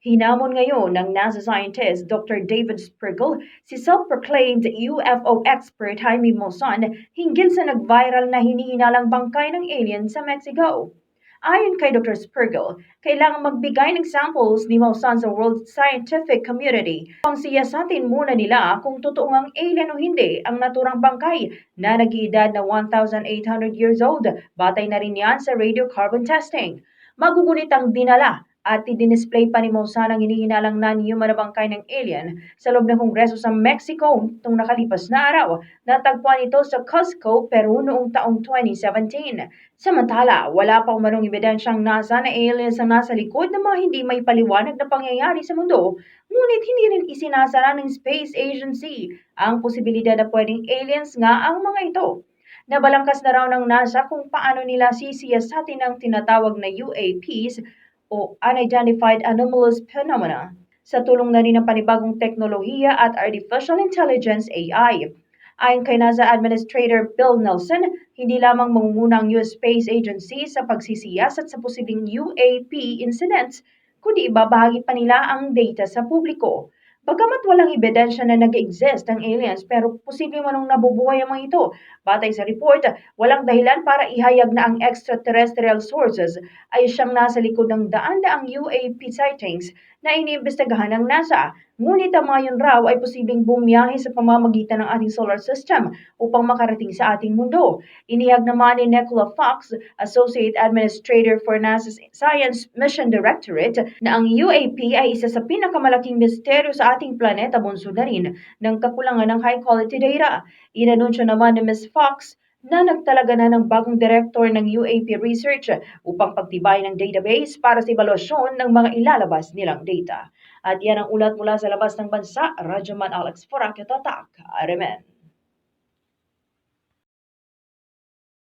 Hinamon ngayon ng NASA scientist Dr. David Sprigle si self-proclaimed UFO expert Jaime Monson hinggil sa nag-viral na hinihinalang bangkay ng alien sa Mexico. Ayon kay Dr. Sprigle, kailangan magbigay ng samples ni Monson sa world scientific community. Ang siyasatin muna nila kung totoo ang alien o hindi ang naturang bangkay na nag-iedad na 1,800 years old. Batay na rin yan sa radiocarbon testing. Magugunit ang dinala at i-display pa ni Monsan ang hinihinalang non-human na bangkay ng alien sa loob ng Kongreso sa Mexico itong nakalipas na araw. Natagpuan ito sa Cusco, Peru noong taong 2017. Samantala, wala pa umanong ebidensyang nasa na aliens ang nasa likod ng mga hindi may paliwanag na pangyayari sa mundo, ngunit hindi rin isinasara ng Space Agency ang posibilidad na pwedeng aliens nga ang mga ito. Nabalangkas na raw ng NASA kung paano nila sisiyasatin ang tinatawag na UAPs o Unidentified Anomalous Phenomena sa tulong na rin ng panibagong teknolohiya at Artificial Intelligence AI. Ayon kay NASA Administrator Bill Nelson, hindi lamang mangunguna ang US Space Agency sa pagsisiyasat sa posibleng UAP incidents, kundi ibabahagi pa nila ang data sa publiko. Bagamat walang ebidensya na nag-exist ang aliens pero posibleng manong nabubuhay ang mga ito. Batay sa report, walang dahilan para ihayag na ang extraterrestrial sources ay siyang nasa likod ng daan-daang UAP sightings na iniimbestigahan ng NASA. Ngunit ang mga raw ay posibleng bumiyahe sa pamamagitan ng ating solar system upang makarating sa ating mundo. Inihag naman ni Nicola Fox, Associate Administrator for NASA's Science Mission Directorate, na ang UAP ay isa sa pinakamalaking misteryo sa ating planeta bunso na rin ng kakulangan ng high-quality data. Inanunsyo naman ni Ms. Fox na nagtalaga na ng bagong director ng UAP Research upang pagtibay ng database para sa evaluasyon ng mga ilalabas nilang data. At yan ang ulat mula sa labas ng bansa, Rajaman Alex Forakyo Tatak, Aremen.